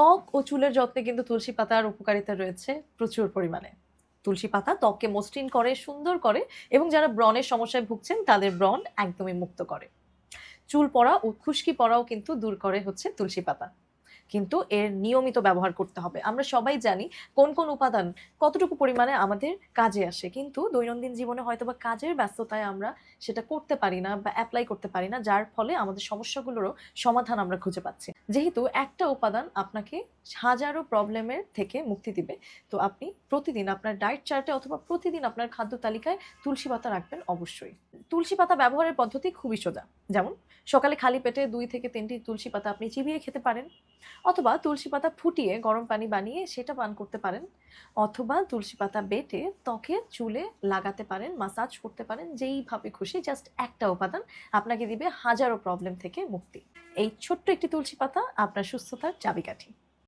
ত্বক ও চুলের যত্নে কিন্তু তুলসী পাতার উপকারিতা রয়েছে প্রচুর পরিমাণে। তুলসী পাতা ত্বককে মসৃণ করে, সুন্দর করে এবং যারা ব্রণের সমস্যায় ভুগছেন তাদের ব্রণ একদমই মুক্ত করে। চুল পড়া ও খুশকি পড়াও কিন্তু দূর করে হচ্ছে তুলসী পাতা। কিন্তু এর নিয়মিত ব্যবহার করতে হবে। আমরা সবাই জানি কোন কোন উপাদান কতটুকু পরিমাণে আমাদের কাজে আসে, কিন্তু দৈনন্দিন জীবনে হয়তো বা কাজের ব্যস্ততায় আমরা সেটা করতে পারি না বা অ্যাপ্লাই করতে পারি না, যার ফলে আমাদের সমস্যাগুলোরও সমাধান আমরা খুঁজে পাচ্ছি। যেহেতু একটা উপাদান আপনাকে হাজারো প্রবলেমের থেকে মুক্তি দিবে, তো আপনি প্রতিদিন আপনার ডায়েট চার্টে অথবা প্রতিদিন আপনার খাদ্য তালিকায় তুলসী পাতা রাখবেন অবশ্যই। তুলসী পাতা ব্যবহারের পদ্ধতি খুবই সোজা। যেমন, সকালে খালি পেটে দুই থেকে তিনটি তুলসী পাতা আপনি চিবিয়ে খেতে পারেন অথবা তুলসী পাতা ফুটিয়ে গরম পানি বানিয়ে সেটা পান করতে পারেন অথবা তুলসী পাতা বেটে ত্বকে, চুলে লাগাতে পারেন মাসাজ করতে পারেন, যেইভাবে খুশি জাস্ট একটা উপাদান আপনাকে দিবে হাজারো প্রবলেম থেকে মুক্তি। এই ছোট্ট একটি তুলসী পাতা আপনার সুস্থতার চাবিকাঠি।